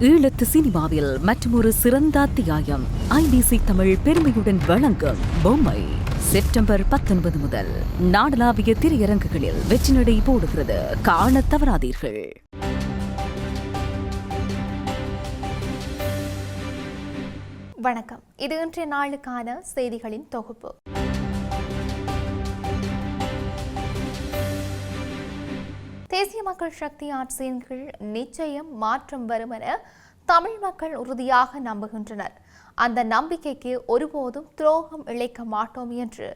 ஈழத்து சினிமாவில் மற்றொரு சிறந்த அத்தியாயம். ஐபிசி தமிழ் பெருமையுடன் வழங்கும் பொம்மை. செப்டம்பர் பத்தொன்பது முதல் நாடளாவிய திரையரங்குகளில் வெற்றி நடை போடுகிறது. காண தவறாதீர்கள். வணக்கம். இது இன்றைய நாளுக்கான செய்திகளின் தொகுப்பு. தேசிய மக்கள் சக்தி ஆட்சியின் கீழ் நிச்சயம் மாற்றம் வரும் என தமிழ் மக்கள் உறுதியாக நம்புகின்றனர். அந்த நம்பிக்கைக்கு ஒருபோதும் துரோகம் இழைக்க மாட்டோம் என்று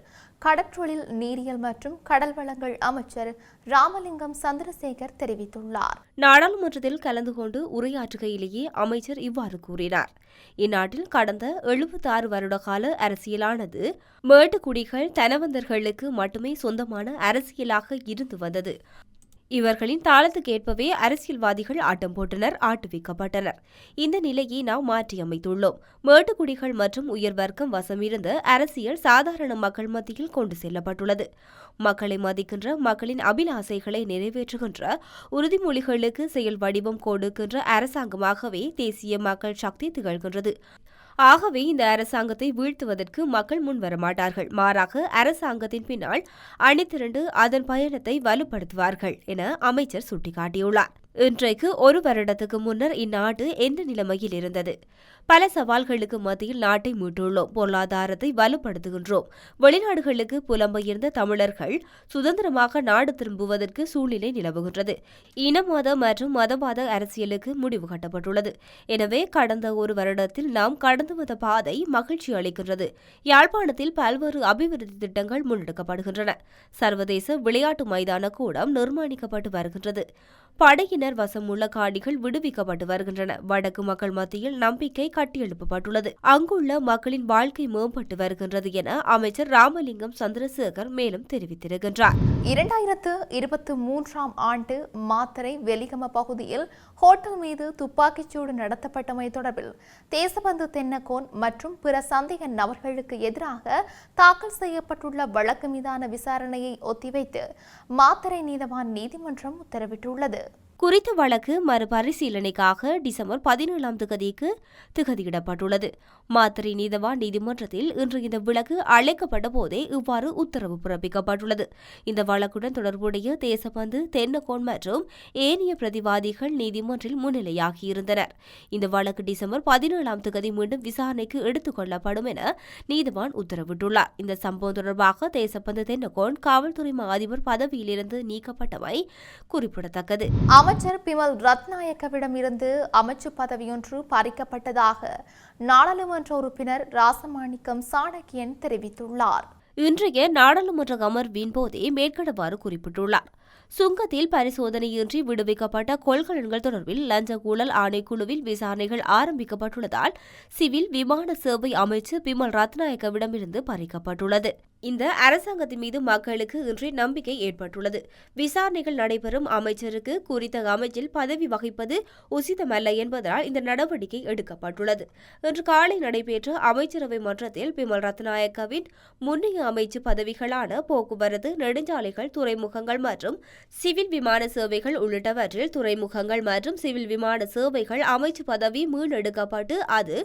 கடற்றொழில் நீரியல் மற்றும் கடல் வளங்கள் அமைச்சர் ராமலிங்கம் சந்திரசேகர் தெரிவித்துள்ளார். நாடாளுமன்றத்தில் கலந்து கொண்டு உரையாற்றுகையிலேயே அமைச்சர் இவ்வாறு கூறினார். இந்நாட்டில் கடந்த எழுபத்தாறு வருட கால அரசியலானது மேட்டுக்குடிகள் தனவந்தர்களுக்கு மட்டுமே சொந்தமான அரசியலாக இருந்து வந்தது. இவர்களின் தாளத்துக்கேற்பவே அரசியல்வாதிகள் ஆட்டம் போட்டனர் ஆட்டுவிக்கப்பட்டனர். இந்த நிலையை நாம் மாற்றியமைத்துள்ளோம். மேட்டுக்குடிகள் மற்றும் உயர் வர்க்கம் வசமிருந்த அரசியல் சாதாரண மக்கள் மத்தியில் கொண்டு செல்லப்பட்டுள்ளது. மக்களை மதிக்கின்ற மக்களின் அபிலாசைகளை நிறைவேற்றுகின்ற உறுதிமொழிகளுக்கு செயல் வடிவம் கொடுக்கின்ற அரசாங்கமாகவே தேசிய மக்கள் சக்தி திகழ்கின்றது. ஆகவே இந்த அரசாங்கத்தை வீழ்த்துவதற்கு மக்கள் முன் வரமாட்டார்கள். மாறாக அரசாங்கத்தின் பின்னால் அணிதிரண்டு அதன் பயணத்தை வலுப்படுத்துவார்கள் என அமைச்சர் சுட்டிக்காட்டியுள்ளார். இன்றைக்கு ஒரு வருடத்துக்கு முன்னர் இந்நாடு எந்த நிலைமையில் இருந்தது? பல சவால்களுக்கு மத்தியில் நாட்டை மீட்டுள்ளோம். பொருளாதாரத்தை வலுப்படுத்துகின்றோம். வெளிநாடுகளுக்கு புலம்பெயர்ந்த தமிழர்கள் சுதந்திரமாக நாடு திரும்புவதற்கு சூழ்நிலை நிலவுகின்றது. இனவாத மற்றும் மதவாத அரசியலுக்கு முடிவு கட்டப்பட்டுள்ளது. எனவே கடந்த ஒரு வருடத்தில் நாம் கடந்து வந்த பாதை மகிழ்ச்சி அளிக்கின்றது. யாழ்ப்பாணத்தில் பல்வேறு அபிவிருத்தி திட்டங்கள் முன்னெடுக்கப்படுகின்றன. சர்வதேச விளையாட்டு மைதான கூடம் நிர்மாணிக்கப்பட்டு வருகின்றது. படையினர் வசமுள்ள காணிகள் விடுவிக்கப்பட்டு வருகின்றன. வடக்கு மக்கள் மத்தியில் நம்பிக்கை கட்டியெழுப்பப்பட்டுள்ளது அங்குள்ள மக்களின் வாழ்க்கை மேம்பட்டு வருகின்றது என அமைச்சர் ராமலிங்கம் சந்திரசேகர் மேலும் தெரிவித்திருக்கின்றார். இரண்டாயிரத்து இருபத்தி மூன்றாம் ஆண்டு மாத்தரை வெலிகம பகுதியில் ஹோட்டல் மீது துப்பாக்கிச்சூடு நடத்தப்பட்டமை தொடர்பில் தேசபந்து தென்னகோன் மற்றும் பிற சந்தேக நபர்களுக்கு எதிராக தாக்கல் செய்யப்பட்டுள்ள வழக்கு மீதான விசாரணையை ஒத்திவைத்து மாத்தரை நீதவான் நீதிமன்றம் உத்தரவிட்டுள்ளது. குறித்த வழக்கு மறுபரிசீலனைக்காக டிசம்பர் பதினேழாம் திகதிக்கு திகதியிடப்பட்டுள்ளது. மாத்திரை நீதவான் நீதிமன்றத்தில் இன்று இந்த விலக்கு அழைக்கப்பட்ட போதே இவ்வாறு உத்தரவு பிறப்பிக்கப்பட்டுள்ளது. இந்த வழக்குடன் தொடர்புடைய தேசபந்து தென்னகோன் மற்றும் ஏனைய பிரதிவாதிகள் நீதிமன்றில் முன்னிலையாகியிருந்தனர். இந்த வழக்கு டிசம்பர் பதினேழாம் திகதி மீண்டும் விசாரணைக்கு எடுத்துக் கொள்ளப்படும் என நீதிவான் உத்தரவிட்டுள்ளார். இந்த சம்பவம் தொடர்பாக தேசபந்து தென்னகோன் காவல்துறை மா அதிபர் பதவியிலிருந்து நீக்கப்பட்டமை குறிப்பிடத்தக்கது. அமைச்சர் பிமல் ரத்நாயக்கவிடம் இருந்து அமைச்சு பதவியொன்று பறிக்கப்பட்டதாக நாடாளுமன்ற உறுப்பினர் ராசமாணிக்கம் சாணக்கியன் தெரிவித்துள்ளார். இன்றைய நாடாளுமன்ற அமர்வின் போதே மேற்கண்டவாறு குறிப்பிட்டுள்ளார். சுங்கத்தில் பரிசோதனையின்றி விடுவிக்கப்பட்ட கொள்கலன்கள் தொடர்பில் லஞ்ச ஊழல் ஆணைக்குழுவில் விசாரணைகள் ஆரம்பிக்கப்பட்டுள்ளதால் சிவில் விமான சேவை அமைச்சு பிமல் ரத்நாயக்கவிடமிருந்து பறிக்கப்பட்டுள்ளது. இந்த அரசாங்கத்தின் மீது மக்களுக்கு இன்று நம்பிக்கை ஏற்பட்டுள்ளது. விசாரணைகள் நடைபெறும் அமைச்சருக்கு குறித்த அமைச்சில் பதவி வகிப்பது உசிதமல்ல என்பதால் இந்த நடவடிக்கை எடுக்கப்பட்டுள்ளது. இன்று காலை நடைபெற்ற அமைச்சரவை மன்றத்தில் பிமல் ரத்நாயக்கவின் முன்னைய அமைச்சு பதவிகளான போக்குவரத்து நெடுஞ்சாலைகள் துறைமுகங்கள் மற்றும் சிவில் விமான சேவைகள் உள்ளிட்டவற்றில் துறைமுகங்கள் மற்றும் சிவில் விமான சேவைகள் அமைச்சு பதவி மீளெடுக்கப்பட்டு அது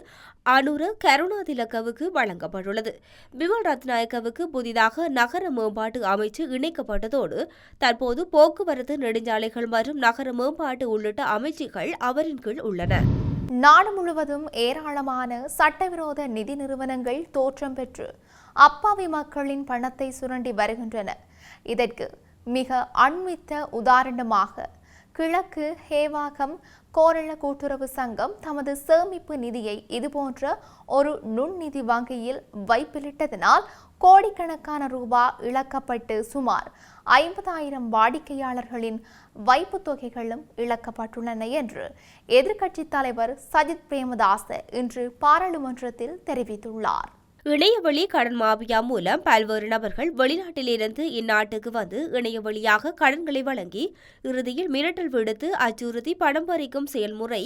அனுர கருணாதிலக்கவுக்கு வழங்கப்பட்டுள்ளது. பிமல் ரத்நாயக்கவுக்கு புதிதாக நகர மேம்பாட்டு அமைச்சு இணைக்கப்பட்டதோடு தற்போது போக்குவரத்து நெடுஞ்சாலைகள் மற்றும் நகர மேம்பாட்டு உள்ளிட்ட அமைச்சுகள் அவரின் கீழ் உள்ளன. நாடு முழுவதும் ஏராளமான சட்டவிரோத நிதி நிறுவனங்கள் தோற்றம் பெற்று அப்பாவி மக்களின் பணத்தை சுரண்டி வருகின்றன. இதற்கு மிக அண்மித்த உதாரணமாக கிழக்கு ஹேவாகம் கோரள கூட்டுறவு சங்கம் தமது சேமிப்பு நிதியை இதுபோன்ற ஒரு நுண்நிதி வங்கியில் வைப்பிலிட்டதனால் கோடிக்கணக்கான ரூபா இழக்கப்பட்டு சுமார் ஐம்பதாயிரம் வாடிக்கையாளர்களின் வைப்புத் தொகைகளும் இழக்கப்பட்டுள்ளன என்று எதிர்க்கட்சித் தலைவர் சஜித் பிரேமதாச இன்று பாராளுமன்றத்தில் தெரிவித்துள்ளார். இணையவழி கடன் மாபியா மூலம் பல்வேறு நபர்கள் வெளிநாட்டிலிருந்து இந்நாட்டுக்கு வந்து இணைய வழியாக கடன்களை வழங்கி இறுதியில் மிரட்டல் விடுத்து அச்சுறுத்தி பணம் பறிக்கும் செயல்முறை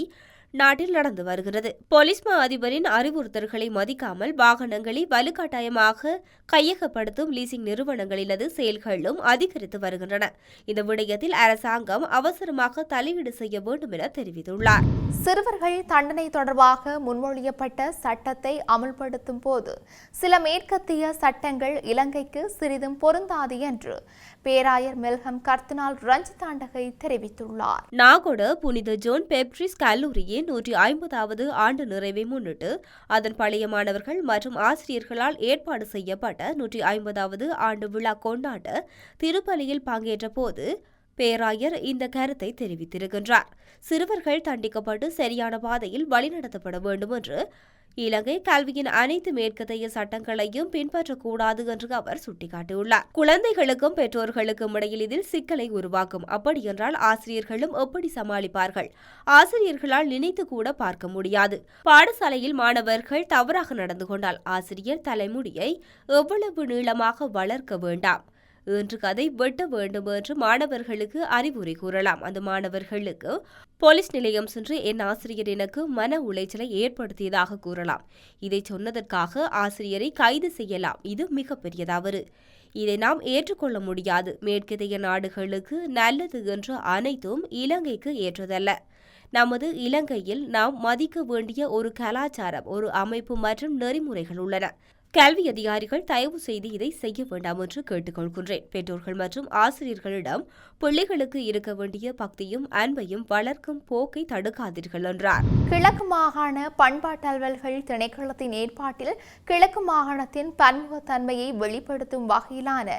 நாட்டில் நடந்து வருகிறது. போலீஸ் மா அதிபரின் அறிவுறுத்தல்களை மதிக்காமல் வாகனங்களை வலுக்கட்டாயமாக கையகப்படுத்தும் லீசிங் நிறுவனங்களினது செயல்களும் அதிகரித்து வருகின்றன. இந்த விடயத்தில் அரசாங்கம் அவசரமாக தலையீடு செய்ய வேண்டும் என தெரிவித்துள்ளார். சிறுவர்கள் தண்டனை தொடர்பாக முன்மொழியப்பட்ட சட்டத்தை அமல்படுத்தும் போது சில மேற்கத்திய சட்டங்கள் இலங்கைக்கு சிறிதும் பொருந்தாது என்று பேராயர் மெல்கம் கர்தினால் ரஞ்சித் ஆண்டகை தெரிவித்துள்ளார். நாகோட புனித ஜோன் பெப்ரிஸ் கல்லூரியின் நூற்றி ஐம்பதாவது ஆண்டு நிறைவை முன்னிட்டு அதன் பழைய மாணவர்கள் மற்றும் ஆசிரியர்களால் ஏற்பாடு செய்யப்பட்ட நூற்றி ஐம்பதாவது ஆண்டு விழா கொண்டாட்ட திருப்பலியில் பங்கேற்ற போது பேராயர் இந்த கருத்தை தெரிவித்திருக்கின்றார். சிறுவர்கள் தண்டிக்கப்பட்டு சரியான பாதையில் வழிநடத்தப்பட வேண்டும் என்று இலங்கை கல்வியின் அனைத்து மேற்கத்தைய சட்டங்களையும் பின்பற்றக்கூடாது என்று அவர் சுட்டிக்காட்டியுள்ளார். குழந்தைகளுக்கும் பெற்றோர்களுக்கும் இடையில் இதில் சிக்கலை உருவாக்கும். அப்படியென்றால் ஆசிரியர்களும் எப்படி சமாளிப்பார்கள்? ஆசிரியர்களால் நினைத்து கூட பார்க்க முடியாது. பாடசாலையில் மாணவர்கள் தவறாக நடந்து கொண்டால் ஆசிரியர் தலைமுடியை எவ்வளவு நீளமாக வளர்க்க வேண்டாம்? இன்று கதை வெட்ட வேண்டும் என்று மாணவர்களுக்கு அறிவுரை கூறலாம். அந்த மாணவர்களுக்கு போலீஸ் நிலையம் சென்று என் ஆசிரியர் எனக்கு மன உளைச்சலை ஏற்படுத்தியதாக கூறலாம். இதை சொன்னதற்காக ஆசிரியரை கைது செய்யலாம். இது மிகப்பெரிய தவறு இதை நாம் ஏற்றுக்கொள்ள முடியாது. மேற்கத்திய நாடுகளுக்கு நல்லது என்ற அனைத்தும் இலங்கைக்கு ஏற்றதல்ல. நமது இலங்கையில் நாம் மதிக்க வேண்டிய ஒரு கலாச்சாரம் ஒரு அமைப்பு மற்றும் நெறிமுறைகள் உள்ளன. கல்வி அதிகாரிகள் தயவு செய்து இதை செய்ய வேண்டாம் என்று கேட்டுக்கொள்கின்றேன். பெற்றோர்கள் மற்றும் ஆசிரியர்களிடம் பிள்ளைகளுக்கு இருக்க வேண்டிய பக்தியும் அன்பையும் வளர்க்கும் போக்கை தடுக்காதீர்கள் என்றார். கிழக்கு மாகாண பண்பாட்டு அலுவல்கள் திணைக்களத்தின் ஏற்பாட்டில் கிழக்கு மாகாணத்தின் பன்முகத்தன்மையை வெளிப்படுத்தும் வகையிலான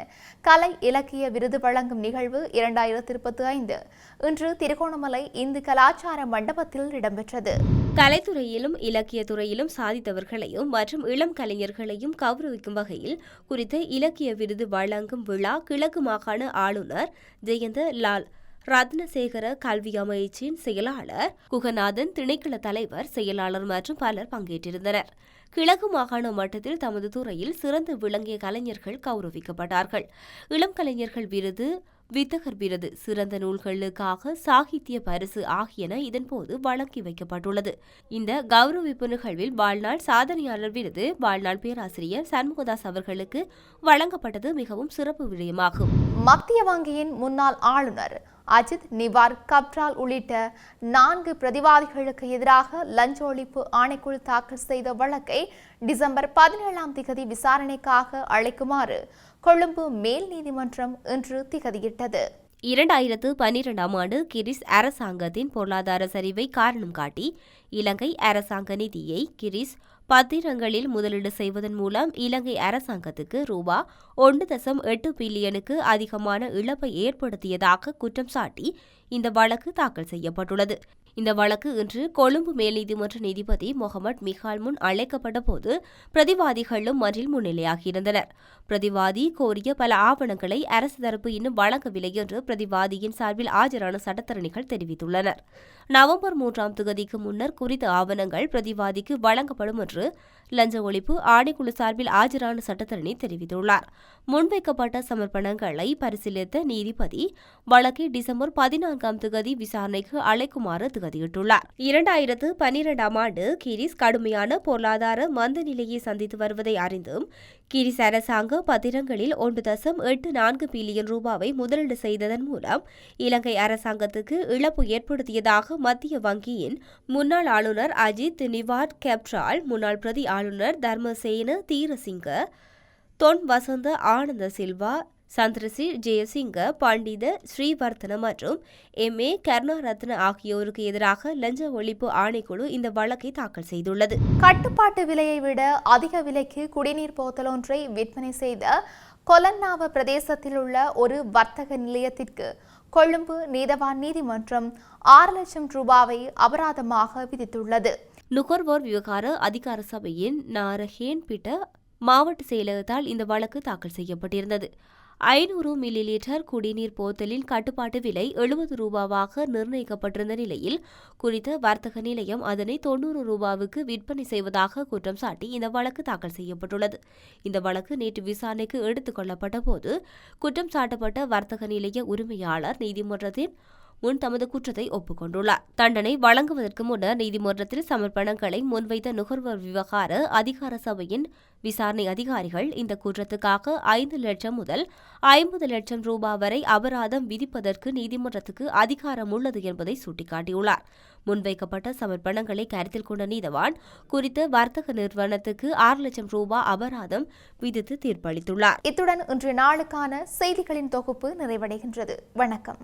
கலை இலக்கிய விருது வழங்கும் நிகழ்வு இரண்டாயிரத்தி இருபத்தி ஐந்து. இன்று திருகோணமலை இந்து கலாச்சார மண்டபத்தில் இடம்பெற்றது. கலைத்துறையிலும் இலக்கிய துறையிலும் சாதித்தவர்களையும் மற்றும் இளம் கலைஞர்களையும் கௌரவிக்கும் வகையில் குறித்த இலக்கிய விருது வழங்கும் விழா கிழக்கு மாகாண ஆளுநர் ஜெயந்த லால் ரத்னசேகர கல்வி அமைச்சின் செயலாளர் குகநாதன் திணைக்கள தலைவர் செயலாளர் மற்றும் பலர் பங்கேற்றிருந்தனர். கிழக்கு மாகாண மட்டத்தில் தமது துறையில் சிறந்து விளங்கிய கலைஞர்கள் கௌரவிக்கப்பட்டார்கள். இளம் கலைஞர்கள் விருது வித்தகர் விருது சிறந்த நூல்களுக்காக சாகித்ய பரிசு ஆகியன இதன்போது வழங்கி வைக்கப்பட்டுள்ளது. இந்த கௌரவிப்பு நிகழ்வில் வாழ்நாள் சாதனையாளர் விருது வாழ்நாள் பேராசிரியர் சண்முகதாஸ் அவர்களுக்கு வழங்கப்பட்டது மிகவும் சிறப்பு விடயமாகும். மத்திய வங்கியின் முன்னாள் ஆளுநர் அஜித் நிவார் கப்ரால் உள்ளிட்ட நான்கு பிரதிவாதிகளுக்கு எதிராக லஞ்ச ஒழிப்பு ஆணைக்குழு தாக்கல் செய்த வழக்கை டிசம்பர் பதினேழாம் திகதி விசாரணைக்காக அழைக்குமாறு கொழும்பு மேல் நீதிமன்றம் இன்று திகதியிட்டது. இரண்டாயிரத்து பன்னிரெண்டாம் ஆண்டு கிரிஸ் அரசாங்கத்தின் பொருளாதார சரிவை காரணம் காட்டி இலங்கை அரசாங்க நிதியை கிரிஸ் பத்திரங்களில் முதலீடு செய்வதன் மூலம் இலங்கை அரசாங்கத்துக்கு ரூபா ஒன்று தசம் எட்டு பில்லியனுக்கு அதிகமான இழப்பை ஏற்படுத்தியதாக குற்றம் சாட்டி இந்த வழக்கு தாக்கல் செய்யப்பட்டுள்ளது. இந்த வழக்கு இன்று கொழும்பு மேல் நீதிமன்ற நீதிபதி முகமது மிகால் முன் அழைக்கப்பட்ட போது பிரதிவாதிகளும் மன்றில் முன்னிலையாகியிருந்தனர். பிரதிவாதி கோரிய பல ஆவணங்களை அரசு தரப்பு இன்னும் வழங்கவில்லை என்று பிரதிவாதியின் சார்பில் ஆஜரான சட்டத்தரணிகள் தெரிவித்துள்ளனர். நவம்பர் மூன்றாம் தேதிக்கு முன்னர் குறித்த ஆவணங்கள் பிரதிவாதிக்கு வழங்கப்படும் என்று லஞ்ச ஒழிப்பு ஆணைக்குழு சார்பில் ஆஜரான சட்டத்தரணி தெரிவித்துள்ளார். முன்வைக்கப்பட்ட சமர்ப்பணங்களை பரிசீலித்த நீதிபதி வழக்கை டிசம்பர் பதினான்காம் தேதி விசாரணைக்கு அழைக்குமாறு திகதியிட்டுள்ளார். இரண்டாயிரத்து பனிரெண்டாம் ஆண்டு கிரிஸ் கடுமையான பொருளாதார மந்த நிலையை சந்தித்து வருவதை அறிந்தும் கிரிஸ் அரசாங்க பத்திரங்களில் ஒன்று தசம் எட்டு நான்கு பில்லியன் ரூபாவை முதலீடு செய்ததன் மூலம் இலங்கை அரசாங்கத்துக்கு இழப்பு ஏற்படுத்தியதாக மத்திய வங்கியின் முன்னாள் ஆளுநர் அஜித் நிவாட் கெப்ரால் முன்னாள் பிரதி ஆளுநர் தர்மசேன தீரசிங்க தொன் வசந்த ஆனந்த சில்வா சந்திரசி ஜெயசிங்க பண்டித ஸ்ரீவர்த்தன மற்றும் எம். ஏ. கருணாரத்ன ஆகியோருக்கு எதிராக லஞ்ச ஒழிப்பு ஆணைக்குழு இந்த வழக்கை தாக்கல் செய்துள்ளது. கட்டுப்பாட்டு விலையை விட அதிக விலைக்கு குடிநீர் போத்தல் ஒன்றை விற்பனை செய்த கொலன்னாவ பிரதேசத்தில் உள்ள ஒரு வர்த்தக நிலையத்திற்கு கொழும்பு நீதவான் நீதிமன்றம் ஆறு லட்சம் ரூபாவை அபராதமாக விதித்துள்ளது. நுகர்வோர் விவகார அதிகார சபையின் நாரஹேன் பிட்ட மாவட்ட செயலகத்தால் இந்த வழக்கு தாக்கல் செய்யப்பட்டிருந்தது. ஐநூறு மில்லி லிட்டர் குடிநீர் போத்தலின் கட்டுப்பாட்டு விலை எழுபது ரூபாவாக நிர்ணயிக்கப்பட்டிருந்த நிலையில் குறித்த வர்த்தக நிலையம் அதனை தொன்னூறு ரூபாவுக்கு விற்பனை செய்வதாக குற்றம் சாட்டி இந்த வழக்கு தாக்கல் செய்யப்பட்டுள்ளது. இந்த வழக்கு நேற்று விசாரணைக்கு எடுத்துக் கொள்ளப்பட்ட போது குற்றம் சாட்டப்பட்ட வர்த்தக நிலைய உரிமையாளர் நீதிமன்றத்தின் முன் தமது குற்றத்தை ஒப்புக்கொண்டுள்ளார். தண்டனை வழங்குவதற்கு முன்னர் நீதிமன்றத்தில் சமர்ப்பணங்களை முன்வைத்த நுகர்வோர் விவகார அதிகார சபையின் விசாரணை அதிகாரிகள் இந்த குற்றத்துக்காக ஐந்து லட்சம் முதல் ஐம்பது லட்சம் ரூபாய் வரை அபராதம் விதிப்பதற்கு நீதிமன்றத்துக்கு அதிகாரம் உள்ளது என்பதை சுட்டிக்காட்டியுள்ளார். முன்வைக்கப்பட்ட சமர்ப்பணங்களை கருத்தில் கொண்ட நீதவான் குறித்த வர்த்தக நிறுவனத்துக்கு ஆறு லட்சம் ரூபாய் அபராதம் விதித்து தீர்ப்பளித்துள்ளார். இத்துடன் இன்று நாளுக்கான செய்திகளின் தொகுப்பு நிறைவடைகின்றது. வணக்கம்.